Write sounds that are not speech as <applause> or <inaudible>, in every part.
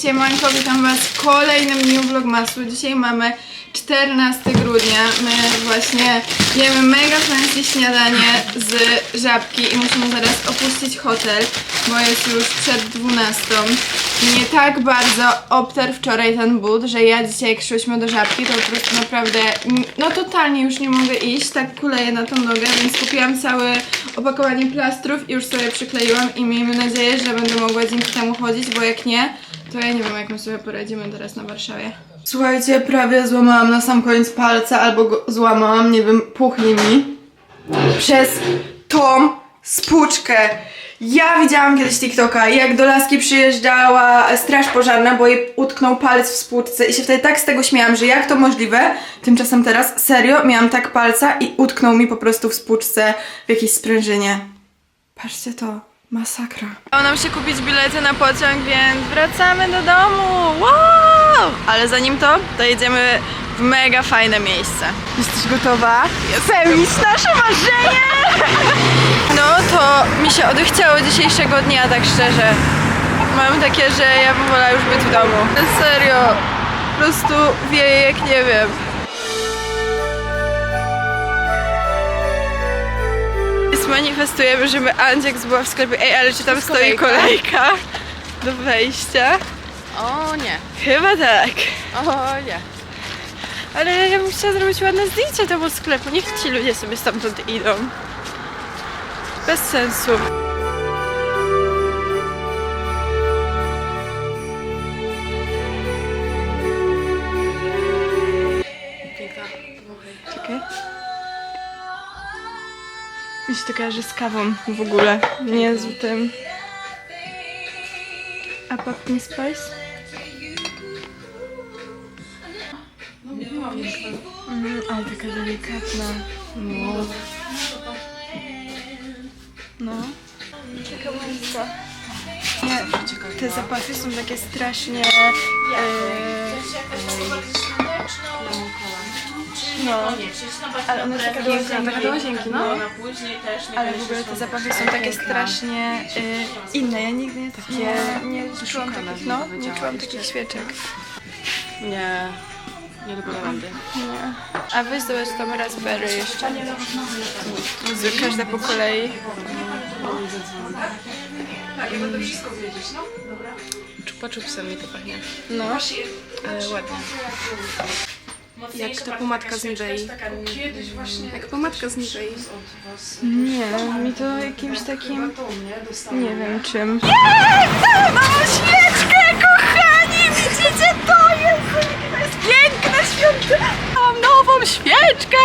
Siemanko, witam was w kolejnym dniu vlogmasu. Dzisiaj mamy 14 grudnia. My właśnie jemy mega fancy śniadanie z żabki i musimy zaraz opuścić hotel, bo jest już przed 12. Mnie tak bardzo obtarł wczoraj ten but, że ja dzisiaj jak szłyśmy do żabki, to po prostu naprawdę, no totalnie już nie mogę iść, tak kuleję na tą nogę, więc kupiłam całe opakowanie plastrów i już sobie przykleiłam i miejmy nadzieję, że będę mogła dzięki temu chodzić, bo jak nie, to ja nie wiem, jak my sobie poradzimy teraz na Warszawie. Słuchajcie, prawie złamałam na sam koniec palca, albo go złamałam, nie wiem, puchnie mi. Przez tą spłuczkę. Ja widziałam kiedyś TikToka, jak do laski przyjeżdżała straż pożarna, bo jej utknął palec w spłuczce i się wtedy tak z tego śmiałam, że jak to możliwe. Tymczasem teraz, serio, miałam tak palca i utknął mi po prostu w spłuczce w jakiejś sprężynie. Patrzcie to. Masakra. Udało nam się kupić bilety na pociąg, więc wracamy do domu. Wow! Ale zanim to, to jedziemy w mega fajne miejsce. Jesteś gotowa? Spełnić nasze marzenie! <laughs> No to mi się odechciało dzisiejszego dnia, tak szczerze. Mam takie, że ja bym wolała już być w domu. Serio, po prostu wieje jak nie wiem. Manifestujemy, żeby Andzieks była w sklepie. Ej, ale czy tam stoi kolejka? kolejka do wejścia? O nie. Chyba tak. O nie. Ale ja bym chciała zrobić ładne zdjęcie temu sklepu. Niech ci ludzie sobie stamtąd idą. Bez sensu. Mi się to kojarzy z kawą w ogóle. Nie z tym. A pumpkin spice? Mm, ale taka delikatna. No. No. Taka łańska. Nie, te zapachy są takie strasznie... E, no. Ale one takie do łazienki. Taka do łazienki, no. Ale w ogóle te zapachy są takie strasznie y, inne. Ja nigdy nie, takie, nie czułam takich, no, nie czułam takich świeczek. Nie. Nie lubię lawendy. Nie. A weź zobacz tam raspberry jeszcze. Jezu, każda po kolei. Czupa czupsem mi to pachnie. No. Ale ładnie. Jak ta pomadka z Nivei. Jak pomadka z Nivei. Nie, mi to jakimś takim, nie wiem czym. Jest! Mam Mam nową świeczkę!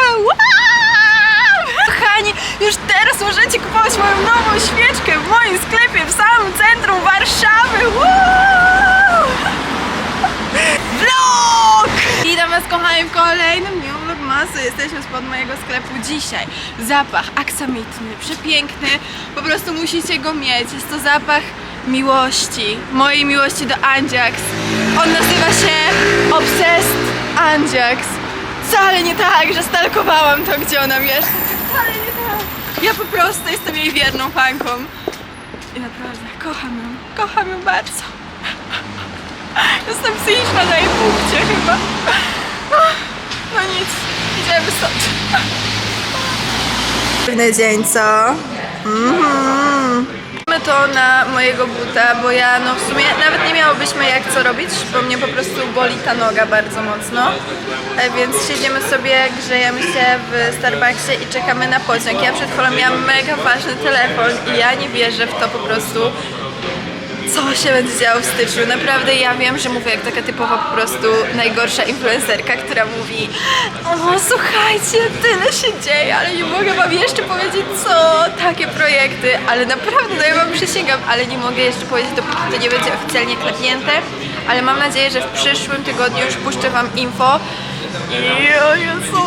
Kochani, już teraz możecie kupować moją nową świeczkę w moim sklepie w samym centrum Warszawy! Wow! Vlog! Witam Was kochani w kolejnym dniu Vlogmasu. Jesteśmy spod mojego sklepu dzisiaj. Zapach aksamitny, przepiękny. Po prostu musicie go mieć. Jest to zapach miłości. Mojej miłości do Andziax. On nazywa się Obsessed Andziax. Wcale nie tak, że stalkowałam to, gdzie ona mieszka. Wcale nie tak. Ja po prostu jestem jej wierną fanką. I naprawdę kocham ją. Kocham ją bardzo. Jestem psychiczna na jej punkcie chyba. No nic, idziemy stąd. Pewny dzień, co? Mhm. Mamy to na mojego buta, bo ja no w sumie nawet nie miałobyśmy jak co robić, bo mnie po prostu boli ta noga bardzo mocno. E, Więc siedzimy sobie, grzejemy się w Starbucksie i czekamy na pociąg. Ja przed chwilą miałam mega ważny telefon i ja nie wierzę w to po prostu co się będzie działo w styczniu. Naprawdę ja wiem, że mówię jak taka typowa po prostu najgorsza influencerka, która mówi o słuchajcie, tyle się dzieje, ale nie mogę wam jeszcze powiedzieć co, takie projekty, ale naprawdę, no ja wam przysięgam, ale nie mogę jeszcze powiedzieć, dopóki to nie będzie oficjalnie klepnięte, ale mam nadzieję, że w przyszłym tygodniu już puszczę wam info o Jezu,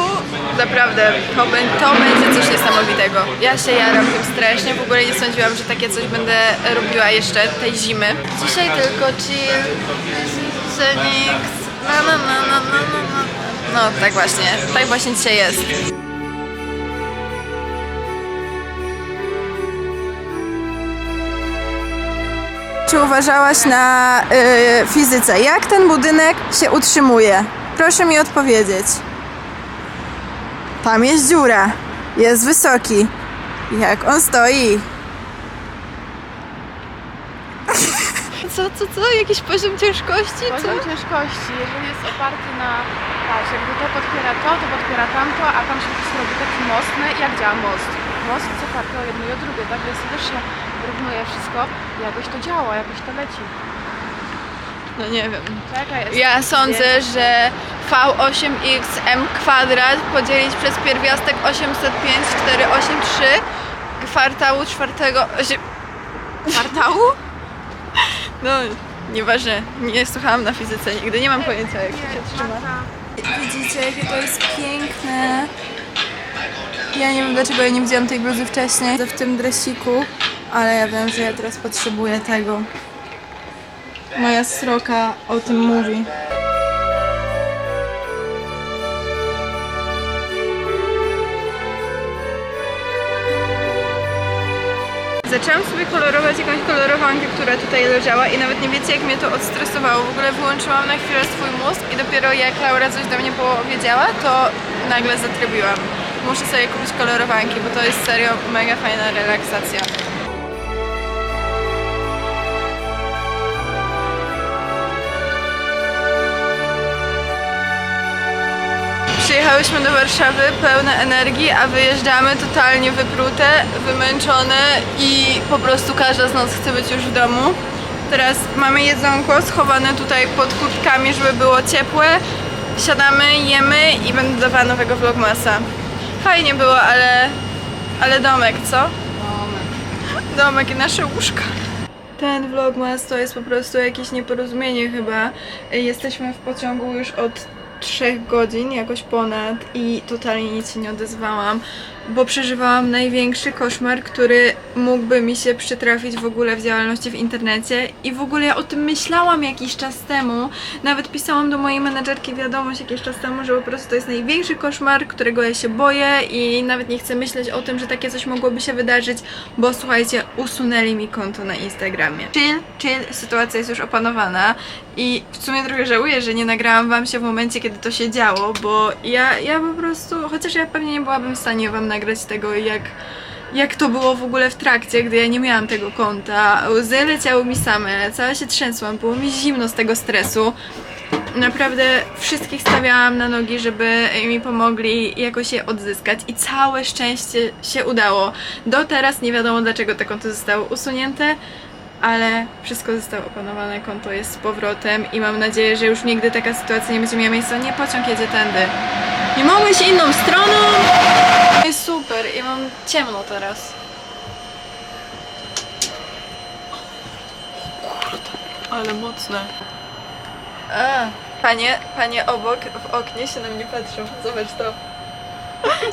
naprawdę, to, to będzie coś niesamowitego. Ja się jaram tym strasznie, w ogóle nie sądziłam, że takie coś będę robiła jeszcze tej zimy. Dzisiaj tylko chill, Xenix, na na na na na na na. No tak właśnie, tak właśnie dzisiaj jest. czy uważałaś na y, fizyce? Jak ten budynek się utrzymuje? Proszę mi odpowiedzieć. Tam jest dziura. Jest wysoki. Jak on stoi? <laughs> Co, co, co? Jakiś poziom ciężkości? Poziom ciężkości, jeżeli jest oparty na... Patrz, jakby to podpiera to, to podpiera tamto, a tam się po prostu robi taki most. No i jak działa most? Most jest oparty o jedno i o drugie, tak? Więc to też się wyrównuje wszystko. i Jakoś to działa, jakoś to leci. No nie wiem. Jest Ja sądzę, że V8xm kwadrat podzielić przez pierwiastek 805 483 kwartału czwartego... osie- kwartału? <laughs> No, nieważne. Nie słuchałam na fizyce nigdy, nie mam pojęcia jak to się trzyma. Widzicie, jakie to jest piękne. Ja nie wiem dlaczego ja nie widziałam tej bluzy wcześniej w tym dresiku, ale ja wiem, że ja teraz potrzebuję tego. Moja sroka o tym mówi. Zaczęłam sobie kolorować jakąś kolorowankę, która tutaj leżała i nawet nie wiecie jak mnie to odstresowało. W ogóle wyłączyłam na chwilę swój mózg i dopiero jak Laura coś do mnie powiedziała, to nagle zatrybiłam. Muszę sobie kupić kolorowanki, bo to jest serio mega fajna relaksacja. Przyjechałyśmy do Warszawy pełne energii, a wyjeżdżamy totalnie wyprute, wymęczone i po prostu każda z nas chce być już w domu. Teraz mamy jedzonko schowane tutaj pod kurtkami, żeby było ciepłe. Siadamy, jemy i będę dawała nowego vlogmasa. Fajnie było, ale, ale domek, co? Domek. Domek i nasze łóżka. Ten vlogmas to jest po prostu jakieś nieporozumienie chyba. Jesteśmy w pociągu już od 3 godzin, jakoś ponad i totalnie nic się nie odezwałam, bo przeżywałam największy koszmar, który mógłby mi się przytrafić w ogóle w działalności w internecie i w ogóle ja o tym myślałam jakiś czas temu, nawet pisałam do mojej menedżerki wiadomość jakiś czas temu, że po prostu to jest największy koszmar, którego ja się boję i nawet nie chcę myśleć o tym, że takie coś mogłoby się wydarzyć, bo słuchajcie, usunęli mi konto na Instagramie. Chill, chill, sytuacja jest już opanowana i w sumie trochę żałuję, że nie nagrałam wam się w momencie, kiedy to się działo, bo ja, ja po prostu, chociaż ja pewnie nie byłabym w stanie wam nagrać tego, jak, jak to było w ogóle w trakcie, gdy ja nie miałam tego konta. Łzy leciały mi same, cała się trzęsłam, było mi zimno z tego stresu. Naprawdę wszystkich stawiałam na nogi, żeby mi pomogli jakoś je odzyskać i całe szczęście się udało. Do teraz nie wiadomo dlaczego to konto zostało usunięte, ale wszystko zostało opanowane, konto jest z powrotem i mam nadzieję, że już nigdy taka sytuacja nie będzie miała miejsca. Nie, pociąg jedzie tędy. Nie mogę się inną stroną! Jest super i mam ciemno teraz. Ale mocne. A, panie, panie obok w oknie się na mnie patrzą. Zobacz to. <laughs>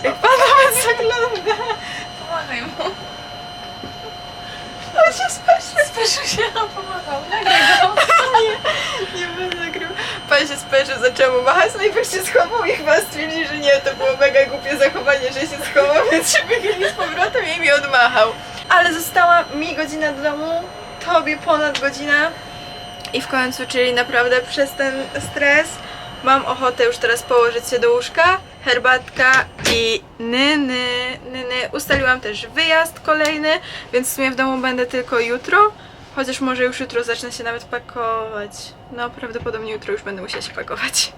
Jak pan nawet zagląda. Pomagaj mu. On się speszył. Speszył się, a pomagał. Nie, <laughs> nie będę nagrywał. Pan się speszył, zaczął mu machać, najpierw się schował i chyba stwierdził, że nie, to było mega głupie zachowanie, że się schował, <laughs> więc się wychylił z powrotem i mi odmachał. Ale została mi godzina do domu, tobie ponad godzina. I w końcu, czyli naprawdę przez ten stres mam ochotę już teraz położyć się do łóżka, herbatka i nyny, nyny. Ustaliłam też wyjazd kolejny, więc w sumie w domu będę tylko jutro, chociaż może już jutro zacznę się nawet pakować. No prawdopodobnie jutro już będę musiała się pakować.